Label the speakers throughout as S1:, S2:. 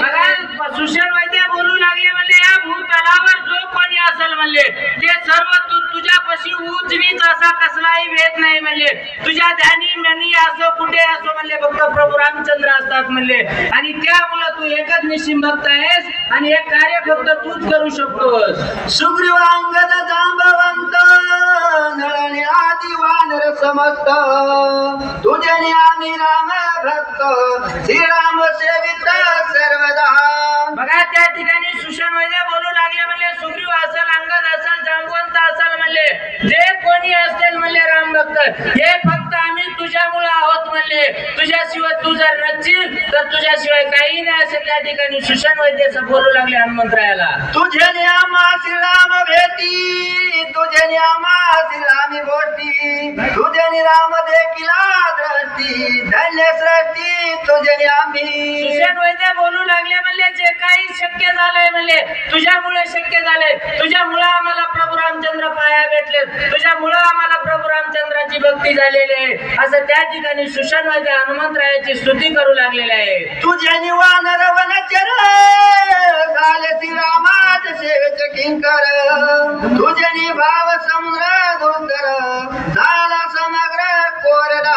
S1: बघा सुशल वैद्य बोलू लागले म्हणले या भूतलावर जो कोणी असेल सर्व तू तुझ्यापाशी उजवीच म्हणले. तुझ्या ध्यानी असो कुठे असो म्हणले फक्त प्रभू रामचंद्र असतात म्हणले. आणि त्यामुळे तू एकच निश्चिम भक्त आहेस आणि हे कार्य फक्त तूच करू शकतोस.
S2: सुग्रीवांगद जांबवंत नळणी आदिवानर समस्त भक्त श्रीराम सेवित सर्वदा.
S1: बघा त्या ठिकाणी सुशन वैद्य बोलू लागले म्हणले सुग्रीव असेल अंगद असेल जांबवंत असेल म्हणले जे कोणी असेल म्हणले राम भक्त हे फक्त आम्ही तुझ्यामुळे आहोत म्हणले. तुझ्याशिवाय तू जर नसशील तर तुझ्याशिवाय काही नाही. असे त्या ठिकाणी सुशन वैद्य असं बोलू लागले हनुमंतरायाला.
S2: तुझ्याने आम्हा श्रीराम भेटी तुझ्याने आम्हा श्रीरामी गोष्टी. तुझ्याने राम देखिला दृष्टी तुझ्याने आम्ही.
S1: सुशन वैद्य बोलू लागले म्हणले जे काही शक्य झालंय म्हणले तुझ्यामुळे शक्य झालंय. तुझ्यामुळे आम्हाला प्रभू रामचंद्र पाया भेटले तुझ्यामुळे आम्हाला प्रभू रामचंद्राची भक्ती झालेली आहे. असं त्या ठिकाणी सुशन वैद्य हनुमंतरायाची स्तुती करू लागलेले आहे.
S2: तुझ्याने वानर वनचर झाले श्रीरामात सेवेचे किंकर. तुझ्याने भाव समुद्र धोतर झाला समग्र कोरडा.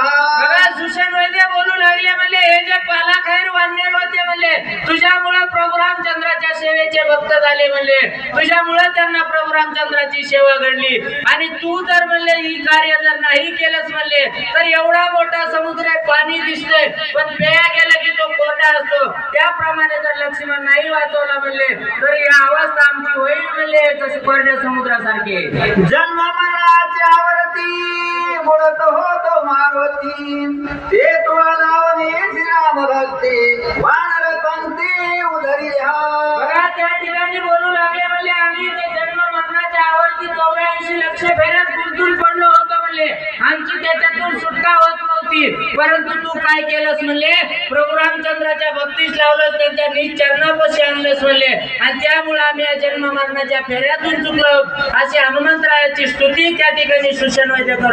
S1: सुशन वैद्य बोलू लागले म्हणले हे जे पाला खैर वानर होते म्हणले तुझ्यामुळे प्रभू रामचंद्राच्या सेवेचे भक्त झाले म्हणले. तुझ्यामुळे त्यांना प्रभू रामचंद्राची सेवा घडली. आणि तू जर म्हणले ही कार्य जर नाही केलंच म्हणले तर एवढा मोठा समुद्र पाणी दिसतोय पण पेया गेलं की तो कोरडा असतो. त्याप्रमाणे जर लक्ष्मण नाही वाचवला म्हणले तर ही अवस्था आमची होईल म्हणले तसे कोरड्या समुद्रासारखे.
S2: जन्म मनाच्या वरती मुळत होतो मारुती ते तुला लावणी श्रीराम भक्ती. वानर पंक्ती उदरी
S1: बघा त्या ठिकाणी बोलू लागले म्हणले आम्ही ते जन्म मरणाच्या आवडती चौऱ्याऐंशी लक्ष फेऱ्यात गुंतून पडलो होतो म्हणले. आमची त्याच्यातून सुटका होत नव्हती. परंतु तू काय केलंस म्हणले? प्रभू रामचंद्राच्या भक्तीस लावलं त्यांच्या नीच चरणापाशी आणलंस म्हणले. आणि त्यामुळे आम्ही या जन्म मरणाच्या फेऱ्यातून चुकलो. अशी हनुमंतरायाची स्तुती त्या ठिकाणी सुशन वैद्य करू